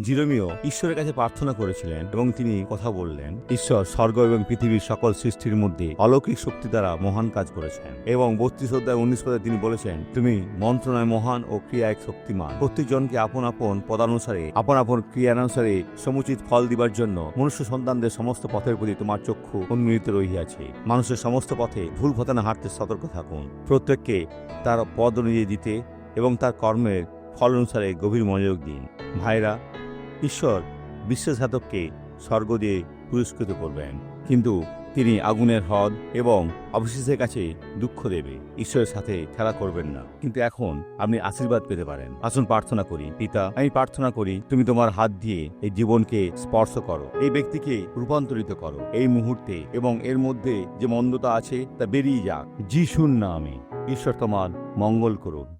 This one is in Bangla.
জিরোমিও ঈশ্বরের কাছে প্রার্থনা করেছিলেন এবং তিনি কথা বললেন, ঈশ্বর, স্বর্গ এবং পৃথিবীর সকল সৃষ্টির মধ্যে অলৌকিক শক্তি দ্বারা মহান কাজ করেছেন। এবং বত্রিশ অধ্যায় উনিশ পদে তিনি বলেছেন, তুমি মন্ত্রণায় মহান ও ক্রিয়া এক শক্তিমান। প্রত্যেকজনকে আপন আপন পদানুসারে, আপন আপন ক্রিয়ানুসারে সমুচিত ফল দিবার জন্য মনুষ্য সন্তানদের সমস্ত পথের প্রতি তোমার চক্ষু উন্মিলিত রহিয়াছে। মানুষের সমস্ত পথে ভুল পথে না হাঁটতে সতর্ক থাকুন। প্রত্যেককে তার পদ অনুযায়ী দিতে এবং তার কর্মের ফল অনুসারে গভীর মনোযোগ দিন। ভাইরা ঈশ্বর বিশ্বাসঘাতককে স্বর্গ দিয়ে পুরস্কৃত করবেন। কিন্তু তিনি আগুনের হ্রদ এবং অবশেষের কাছে দুঃখ দেবে। ঈশ্বরের সাথে খেলা করবেন না। কিন্তু এখন আপনি আশীর্বাদ পেতে পারেন। আসুন প্রার্থনা করি, পিতা, আমি প্রার্থনা করি, তুমি তোমার হাত দিয়ে এই জীবনকে স্পর্শ করো, এই ব্যক্তিকে রূপান্তরিত করো, এই মুহূর্তে এবং এর মধ্যে যে মন্দতা আছে তা বেরিয়ে যাক। যিশুর নামে। ঈশ্বর তোমার মঙ্গল করুন।